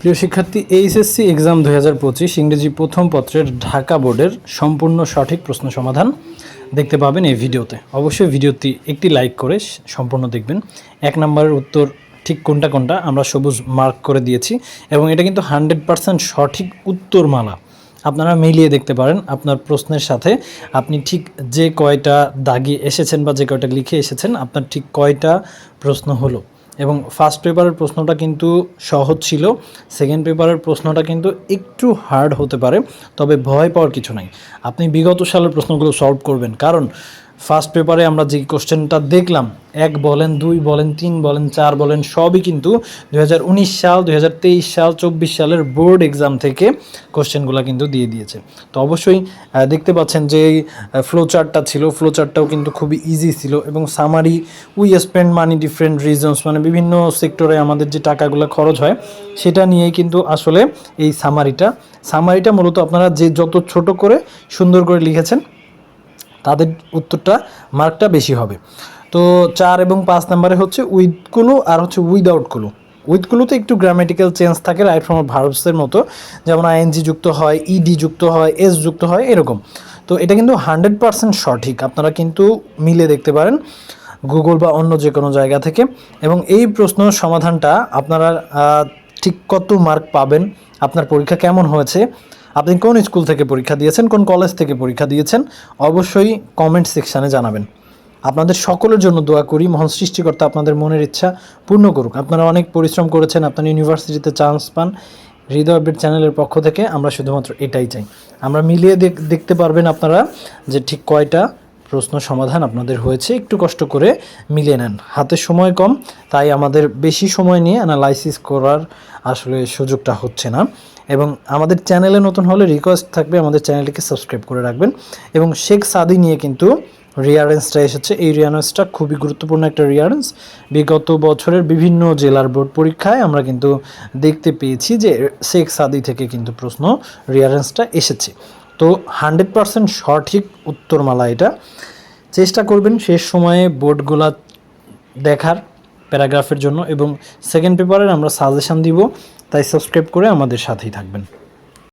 প্রিয় শিক্ষার্থী, HSC exam দুই হাজার পঁচিশ ইংরেজি প্রথম পত্রের ঢাকা বোর্ডের সম্পূর্ণ সঠিক প্রশ্ন সমাধান দেখতে পাবেন এই ভিডিওতে। অবশ্যই ভিডিওটি একটি লাইক করে সম্পূর্ণ দেখবেন। এক নম্বরের উত্তর ঠিক কোনটা কোনটা আমরা সবুজ মার্ক করে দিয়েছি এবং এটা কিন্তু হান্ড্রেড পার্সেন্ট সঠিক উত্তর উত্তরমালা। আপনারা মিলিয়ে দেখতে পারেন আপনার প্রশ্নের সাথে। আপনি ঠিক যে কয়টা দাগি এসেছেন বা যে কয়টা লিখে এসেছেন আপনার ঠিক কয়টা প্রশ্ন হলো। এবং ফার্স্ট পেপারের প্রশ্নটা কিন্তু সহজ ছিল। সেকেন্ড পেপারের প্রশ্নটা কিন্তু একটু হার্ড হতে পারে, তবে ভয় পাওয়ার কিছু নাই। আপনি বিগত সালের প্রশ্নগুলো সলভ করবেন। কারণ ফার্স্ট পেপারে আমরা যে কোশ্চেনটা দেখলাম, এক বলেন, দুই বলেন, তিন বলেন, চার বলেন, সবই কিন্তু দুই হাজার উনিশ সাল, দুই হাজার তেইশ সাল, চব্বিশ সালের বোর্ড এক্সাম থেকে কোশ্চেনগুলো কিন্তু দিয়ে দিয়েছে। তো অবশ্যই দেখতে পাচ্ছেন যে ফ্লো চার্টটা ছিল ফ্লো চার্টটাও কিন্তু খুবই ইজি ছিল এবং summary we spend money different reasons মানে বিভিন্ন সেক্টরে আমাদের যে টাকাগুলো খরচ হয়, সেটা নিয়েই কিন্তু আসলে এই সামারিটা সামারিটা মূলত আপনারা যে যত ছোট করে সুন্দর করে লিখেছেন তাদের উত্তরটা মার্কটা বেশি হবে। তো চার এবং পাঁচ নাম্বারে হচ্ছে উইথ কুলু আর হচ্ছে উইদাউট কুলু। উইথ কুলুতে একটু গ্রামেটিক্যাল চেঞ্জ থাকে রাইট ফ্রম ভার্বসের মতো। যেমন আইএনজি যুক্ত হয় ইডি যুক্ত হয়, এস যুক্ত হয়, এরকম। তো এটা কিন্তু হান্ড্রেড পার্সেন্ট সঠিক। আপনারা কিন্তু মিলে দেখতে পারেন গুগল বা অন্য যে কোনো জায়গা থেকে। এবং এই প্রশ্ন সমাধানটা আপনারা ঠিক কত মার্ক পাবেন? আপনার পরীক্ষা কেমন হয়েছে? আপনি কোন স্কুল থেকে পরীক্ষা দিয়েছেন? কোন কলেজ থেকে পরীক্ষা দিয়েছেন? অবশ্যই কমেন্ট সেকশানে জানাবেন। আপনাদের সকলের জন্য দোয়া করি, মহান সৃষ্টিকর্তা আপনাদের মনের ইচ্ছা পূর্ণ করুক। আপনারা অনেক পরিশ্রম করেছেন, আপনার ইউনিভার্সিটিতে চান্স পান। হৃদয় আপডেট চ্যানেলের পক্ষ থেকে আমরা শুধুমাত্র এটাই চাই। আমরা মিলিয়ে দেখ- দেখতে পারবেন আপনারা যে ঠিক কয়টা প্রশ্ন সমাধান আপনাদের হয়েছে। একটু কষ্ট করে মিলে নেন। হাতে সময় কম, তাই আমাদের বেশি সময় নিয়ে অ্যানালাইসিস করার আসলে সুযোগটা হচ্ছে না। এবং আমাদের চ্যানেলে নতুন হলে রিকোয়েস্ট থাকবে, আমাদের চ্যানেলটিকে সাবস্ক্রাইব করে রাখবেন। এবং শেখ সাদি নিয়ে কিন্তু রিয়ারেন্সটা এসেছে। এই রিয়ারেন্সটা খুবই গুরুত্বপূর্ণ একটা রিয়ারেন্স বিগত বছরের বিভিন্ন জেলার বোর্ড পরীক্ষায় আমরা কিন্তু দেখতে পেয়েছি যে শেখ সাদি থেকে কিন্তু প্রশ্ন রিয়ারেন্সটা এসেছে। তো হান্ড্রেড পারসেন্ট সঠিক উত্তরমালা এটা। চেষ্টা করবেন শেষ সময়ে বোর্ডগুলা দেখার প্যারাগ্রাফের জন্য এবং সেকেন্ড পেপারের আমরা সাজেশান দিব, তাই সাবস্ক্রাইব করে আমাদের সাথেই থাকবেন।